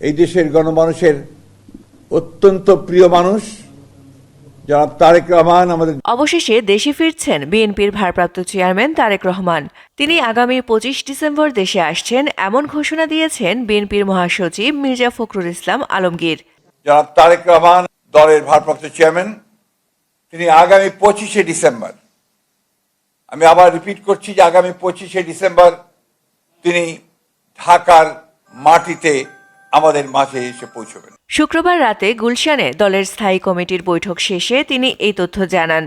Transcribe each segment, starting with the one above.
এই দেশের গণমানুষের অত্যন্ত প্রিয় মানুষ জনাব তারেক রহমান আমাদের অবশেষে দেশে ফিরছেন বিএনপির ভারপ্রাপ্ত চেয়ারম্যান তারেক রহমান। তিনি আগামী পঁচিশ ডিসেম্বর দেশে আসছেন এমন ঘোষণা দিয়েছেন বিএনপির মহাসচিব মির্জা ফখরুল ইসলাম আলমগীর। জনাব তারেক রহমান দলের ভারপ্রাপ্ত চেয়ারম্যান তিনি আগামী পঁচিশে ডিসেম্বর আমি আবার রিপিট করছি যে আগামী পঁচিশে ডিসেম্বর তিনি ঢাকার মাটিতে আমাদের মাঝে এসে পৌঁছবেন। শুক্রবার রাতে গুলশানে দলের স্থায়ী কমিটির বৈঠক শেষে তিনি এই তথ্য জানান।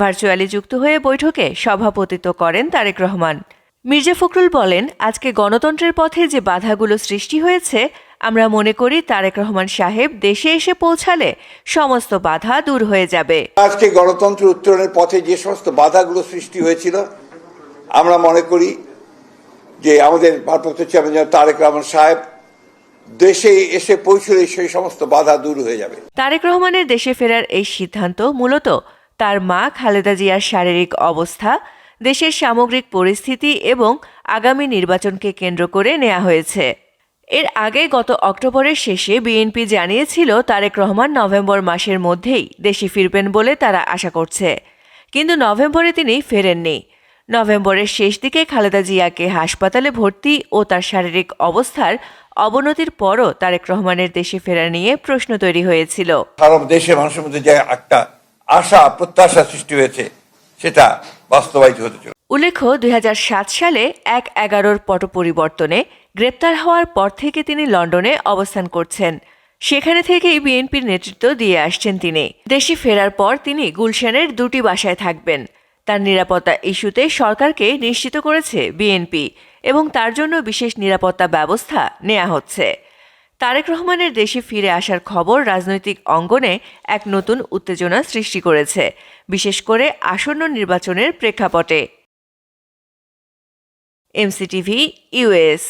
ভার্চুয়ালি যুক্ত হয়ে বৈঠকে সভাপতিত্ব করেন তারেক রহমান। মির্জা ফখরুল বলেন আজকে গণতন্ত্রের পথে যে বাধাগুলো সৃষ্টি হয়েছে আমরা মনে করি তারেক রহমান সাহেব দেশে এসে পৌঁছালে সমস্ত বাধা দূর হয়ে যাবে। আজকে গণতন্ত্র উত্তরণের পথে যে সমস্ত বাধাগুলো সৃষ্টি হয়েছিল আমরা মনে করি যে আমাদের ভারপ্রাপ্ত চেয়ারম্যান তারেক রহমান সাহেব দেশে এসে পৌঁছলে সেই সমস্ত বাধা দূর হয়ে যাবে। তারেক রহমানের দেশে ফেরার এই সিদ্ধান্ত মূলত তার মা খালেদা জিয়ার শারীরিক অবস্থা, দেশের সামগ্রিক পরিস্থিতি এবং আগামী নির্বাচনকে কেন্দ্র করে নেওয়া হয়েছে। এর আগে গত অক্টোবরের শেষে বিএনপি জানিয়েছিল, তারেক রহমান নভেম্বর মাসের মধ্যেই দেশে ফিরবেন বলে তারা আশা করছে। কিন্তু নভেম্বরে তিনি ফেরেননি। নভেম্বরের শেষ দিকে খালেদা জিয়াকে হাসপাতালে ভর্তি ও তার শারীরিক অবস্থার অবনতির পরও তারেক রহমানের দেশে ফেরা নিয়ে প্রশ্ন তৈরি হয়েছিল। সারা দেশের মানুষের মধ্যে যে একটা আশা প্রত্যাশা সৃষ্টি হয়েছে সেটা বাস্তবায়িত হতে চলে উল্লেখ্য দুই হাজার সাত সালে এক এগারোর পট পরিবর্তনে গ্রেপ্তার হওয়ার পর থেকে তিনি লন্ডনে অবস্থান করছেন। সেখানে থেকেই বিএনপির নেতৃত্ব দিয়ে আসছেন তিনি। দেশে ফেরার পর তিনি গুলশানের দুটি বাসায় থাকবেন। তার নিরাপত্তা ইস্যুতে সরকারকে নিশ্চিত করেছে বিএনপি এবং তার জন্য বিশেষ নিরাপত্তা ব্যবস্থা নেওয়া হচ্ছে। তারেক রহমানের দেশে ফিরে আসার খবর রাজনৈতিক অঙ্গনে এক নতুন উত্তেজনা সৃষ্টি করেছে, বিশেষ করে আসন্ন নির্বাচনের প্রেক্ষাপটে। MCTV US